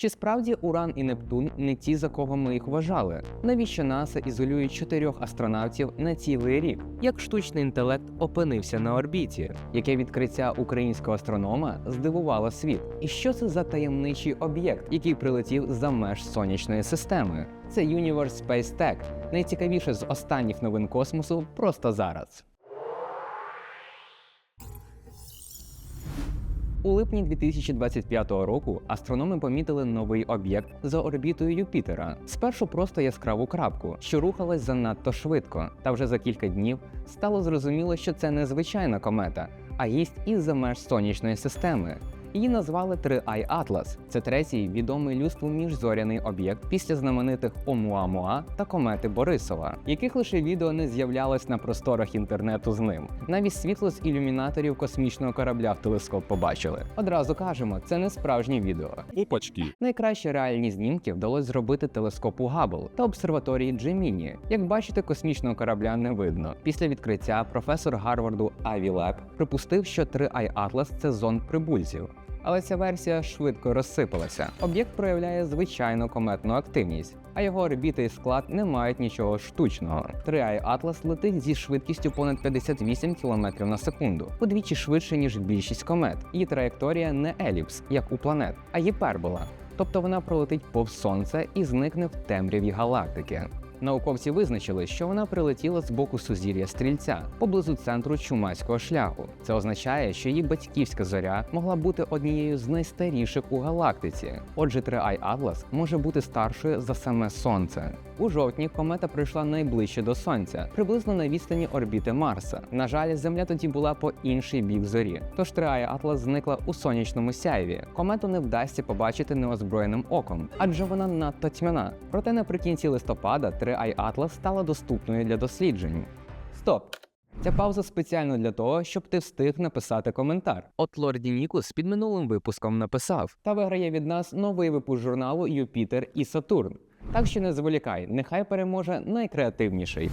Чи справді Уран і Нептун не ті, за кого ми їх вважали? Навіщо НАСА ізолює чотирьох астронавтів на цілий рік? Як штучний інтелект опинився на орбіті? Яке відкриття українського астронома здивувало світ? І що це за таємничий об'єкт, який прилетів за меж сонячної системи? Це Universe Space Tech. Найцікавіше з останніх новин космосу просто зараз. У липні 2025 року астрономи помітили новий об'єкт за орбітою Юпітера. Спершу просто яскраву крапку, що рухалась занадто швидко. Та вже за кілька днів стало зрозуміло, що це не звичайна комета, а гість із-за меж сонячної системи. Її назвали 3i Atlas. Це третій відомий людству міжзоряний об'єкт після знаменитих Омуамуа та комети Борисова, яких лише відео не з'являлось на просторах інтернету з ним. Навіть світло з ілюмінаторів космічного корабля в телескоп побачили. Одразу кажемо, це не справжнє відео. Опачки. Найкращі реальні знімки вдалося зробити телескопу Габл та обсерваторії Джеміні. Як бачите, космічного корабля не видно. Після відкриття професор Гарварду Аві Леб припустив, що 3i Atlas – це зонд прибульців. Але ця версія швидко розсипалася. Об'єкт проявляє звичайну кометну активність, а його орбіта і склад не мають нічого штучного. 3i Atlas летить зі швидкістю понад 58 км на секунду, удвічі швидше ніж більшість комет. Її траєкторія не еліпс, як у планет, а гіпербола. Тобто вона пролетить повз сонце і зникне в темряві галактики. Науковці визначили, що вона прилетіла з боку сузір'я стрільця поблизу центру чумацького шляху. Це означає, що її батьківська зоря могла бути однією з найстаріших у галактиці. Отже, 3i Atlas може бути старшою за саме сонце. У жовтні комета прийшла найближче до сонця, приблизно на відстані орбіти Марса. На жаль, Земля тоді була по інший бік зорі. Тож 3i Atlas зникла у сонячному сяйві. Комету не вдасться побачити неозброєним оком, адже вона надто тьмяна. Проте наприкінці листопада 3i Atlas стала доступною для досліджень. Стоп! Ця пауза спеціально для того, щоб ти встиг написати коментар. От Лорді Нікус під минулим випуском написав та виграє від нас новий випуск журналу Юпітер і Сатурн. Так що не зволікай, нехай переможе найкреативніший.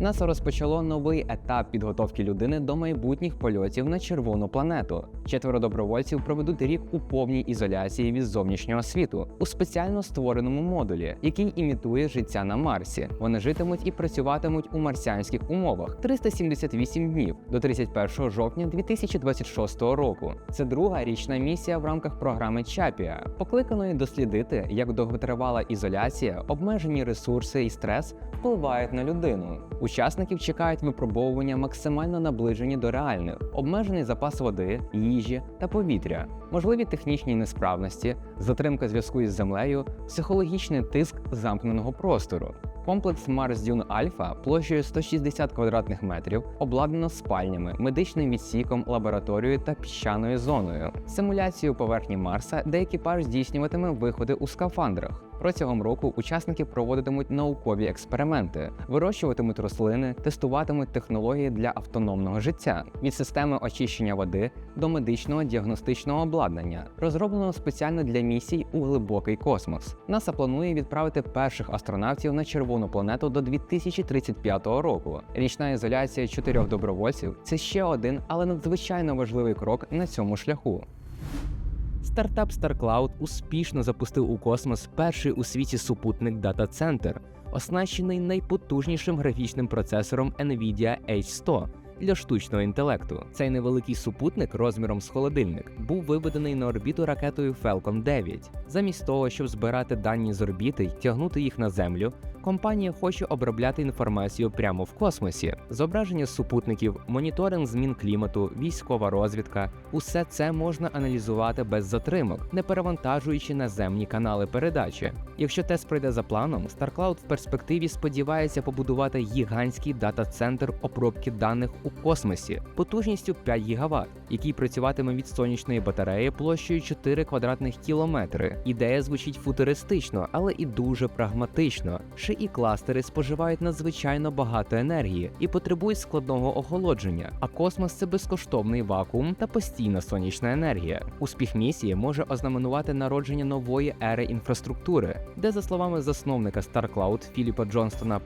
НАСА розпочало новий етап підготовки людини до майбутніх польотів на червону планету. Четверо добровольців проведуть рік у повній ізоляції від зовнішнього світу у спеціально створеному модулі, який імітує життя на Марсі. Вони житимуть і працюватимуть у марсіанських умовах 378 днів до 31 жовтня 2026 року. Це друга річна місія в рамках програми Чапія, покликаної дослідити, як довготривала ізоляція, обмежені ресурси і стрес впливають на людину. Учасників чекають випробовування максимально наближені до реальних, обмежений запас води, їжі та повітря, можливі технічні несправності, затримка зв'язку із землею, психологічний тиск замкненого простору. Комплекс Марс Дюн Альфа площею 160 квадратних метрів обладнано спальнями, медичним відсіком, лабораторією та піщаною зоною, симуляцією поверхні Марса, де екіпаж здійснюватиме виходи у скафандрах. Протягом року учасники проводитимуть наукові експерименти, вирощуватимуть рослини, тестуватимуть технології для автономного життя від системи очищення води до медичного діагностичного обладнання, розробленого спеціально для місій у глибокий космос. НАСА планує відправити перших астронавтів на червону планету до 2035 року. Річна ізоляція чотирьох добровольців це ще один, але надзвичайно важливий крок на цьому шляху. Стартап StarCloud успішно запустив у космос перший у світі супутник дата центр, оснащений найпотужнішим графічним процесором NVIDIA H100 для штучного інтелекту. Цей невеликий супутник розміром з холодильник був виведений на орбіту ракетою Falcon 9. Замість того, щоб збирати дані з орбіти й тягнути їх на землю, компанія хоче обробляти інформацію прямо в космосі. Зображення супутників, моніторинг змін клімату, військова розвідка усе це можна аналізувати без затримок, не перевантажуючи наземні канали передачі. Якщо тест пройде за планом, StarCloud в перспективі сподівається побудувати гігантський дата-центр обробки даних у космосі потужністю 5 ГВт, який працюватиме від сонячної батареї площею 4 квадратних кілометри. Ідея звучить футуристично, але і дуже прагматично. І кластери споживають надзвичайно багато енергії і потребують складного охолодження. А космос це безкоштовний вакуум та постійна сонячна енергія. Успіх місії може ознаменувати народження нової ери інфраструктури, де, за словами засновника StarCloud Філіпа Джонстона,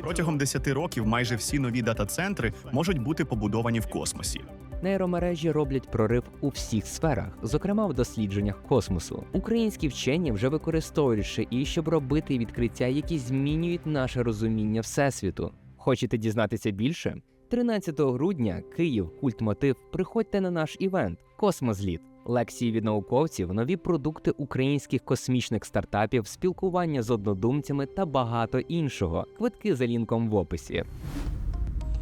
Протягом 10 років майже всі нові дата-центри можуть бути побудовані в космосі. Нейромережі роблять прорив у всіх сферах, зокрема в дослідженнях космосу. Українські вчені вже використовують ШИ, щоб робити відкриття, які змінюють наше розуміння всесвіту. Хочете дізнатися більше? 13 грудня Київ, культмотив. Приходьте на наш івент Космозліт. Лекції від науковців, нові продукти українських космічних стартапів, спілкування з однодумцями та багато іншого. Квитки за лінком в описі.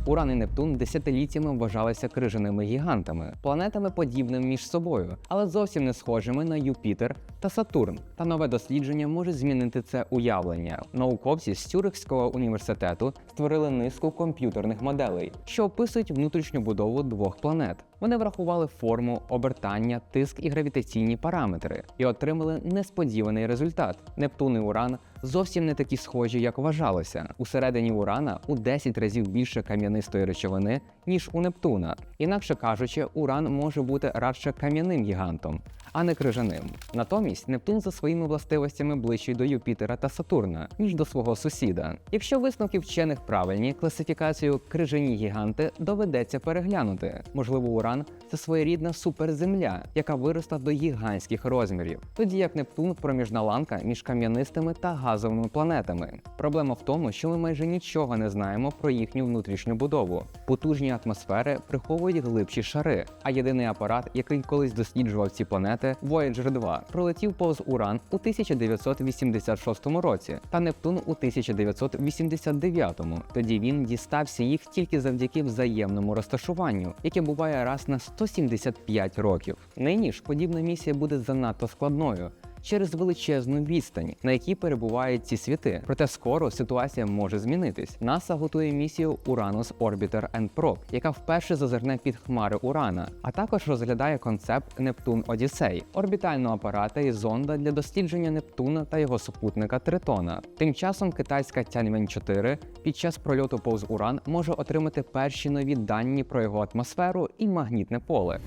Уран і Нептун десятиліттями вважалися крижаними гігантами, планетами подібними між собою, але зовсім не схожими на Юпітер та Сатурн. Та нове дослідження може змінити це уявлення. Науковці з Цюрихського університету створили низку комп'ютерних моделей, що описують внутрішню будову двох планет. Вони врахували форму, обертання, тиск і гравітаційні параметри і отримали несподіваний результат. Нептун і Уран зовсім не такі схожі, як вважалося. Усередині Урана у 10 разів більше кам'янистої речовини, ніж у Нептуна. Інакше кажучи, Уран може бути радше кам'яним гігантом, а не крижаним. Натомість Нептун за своїми властивостями ближчий до Юпітера та Сатурна, ніж до свого сусіда. Якщо висновки вчених правильні, класифікацію крижані гіганти доведеться переглянути. Можливо, Уран це своєрідна суперземля, яка виросла до гігантських розмірів, тоді як Нептун проміжна ланка між кам'янистими та газовими планетами. Проблема в тому, що ми майже нічого не знаємо про їхню внутрішню будову. Потужні атмосфери приховують глибші шари, а єдиний апарат, який колись досліджував ці планети, Voyager 2, пролетів повз Уран у 1986 році та Нептун у 1989. Тоді він дістався їх тільки завдяки взаємному розташуванню, яке буває раз на 175 років. Нині ж подібна місія буде занадто складною. Через величезну відстань, на якій перебувають ці світи. Проте скоро ситуація може змінитись. НАСА готує місію Uranus Orbiter and Probe, яка вперше зазирне під хмари Урана, а також розглядає концепт Нептун Одіссей, орбітального апарата і зонда для дослідження Нептуна та його супутника Тритона. Тим часом китайська Тяньвень 4 під час прольоту повз Уран може отримати перші нові дані про його атмосферу і магнітне поле.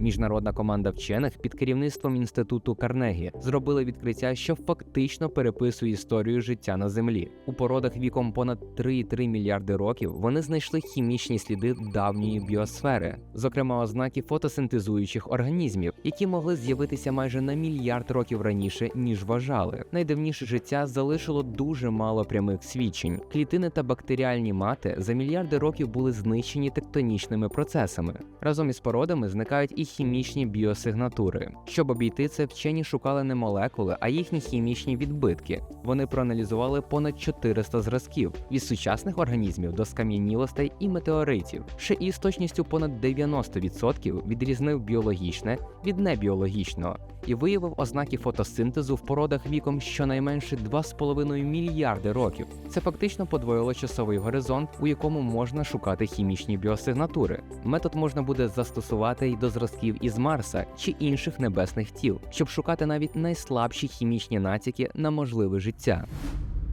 Міжнародна команда вчених під керівництвом інституту Карнегі зробила відкриття, що фактично переписує історію життя на землі. У породах віком понад 3,3 мільярди років вони знайшли хімічні сліди давньої біосфери, зокрема ознаки фотосинтезуючих організмів, які могли з'явитися майже на мільярд років раніше ніж вважали. Найдавніше життя залишило дуже мало прямих свідчень. Клітини та бактеріальні мати за мільярди років були знищені тектонічними процесами. Разом із породами зникають і хімічні біосигнатури. Щоб обійти це, вчені шукали не молекули, а їхні хімічні відбитки. Вони проаналізували понад 400 зразків від сучасних організмів до скам'янілостей і метеоритів. Ще із точністю понад 90% відрізнив біологічне від небіологічного і виявив ознаки фотосинтезу в породах віком щонайменше 2,5 мільярди років. Це фактично подвоїло часовий горизонт, у якому можна шукати хімічні біосигнатури. Метод можна буде застосувати й до зразків із Марса чи інших небесних тіл, щоб шукати навіть найслабші хімічні натяки на можливе життя.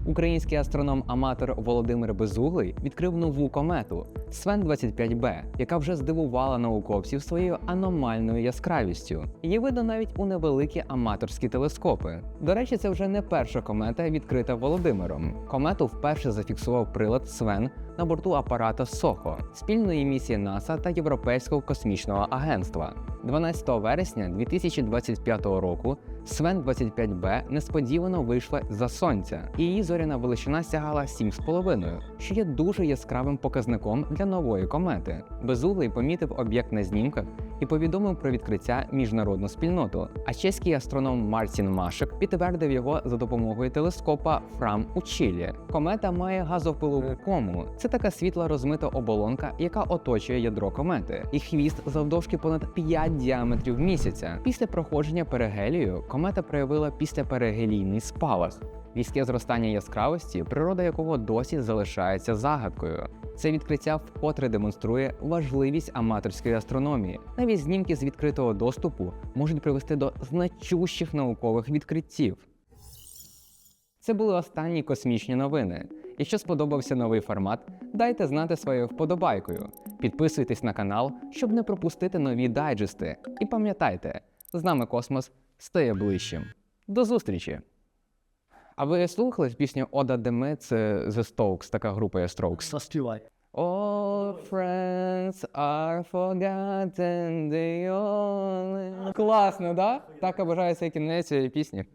Український астроном-аматор Володимир Безуглий відкрив нову комету Свен 25 б яка вже здивувала науковців своєю аномальною яскравістю. Її видно навіть у невеликі аматорські телескопи. До речі, це вже не перша комета, відкрита Володимиром. Комету вперше зафіксував прилад Свен на борту апарата Сохо спільної місії НАСА та Європейського космічного агентства. 12 вересня 2025 року Свен 25Б несподівано вийшла за сонця, і її зоряна величина сягала 7,5, що є дуже яскравим показником для нової комети. Безуглий помітив об'єкт на знімках і повідомив про відкриття міжнародну спільноту. А чеський астроном Мартін Машек підтвердив його за допомогою телескопа Фрам у Чилі. Комета має газопилову кому. Це така світла розмита оболонка, яка оточує ядро комети, і хвіст завдовжки понад 5 діаметрів місяця. Після проходження перигелію комета проявила післяперигелійний спалах. Різке зростання яскравості, природа якого досі залишається загадкою. Це відкриття вкотре демонструє важливість аматорської астрономії. Навіть знімки з відкритого доступу можуть привести до значущих наукових відкриттів. Це були останні космічні новини. Якщо сподобався новий формат, дайте знати своєю вподобайкою. Підписуйтесь на канал, щоб не пропустити нові дайджести. І пам'ятайте, з нами космос стає ближчим. До зустрічі! А ви слухали пісню Ода Деме? Це The Stokes, така група є Strokes. Заспівай. All friends are forgotten, the only... Класно, да? Так обожаю цей кінець цієї пісні.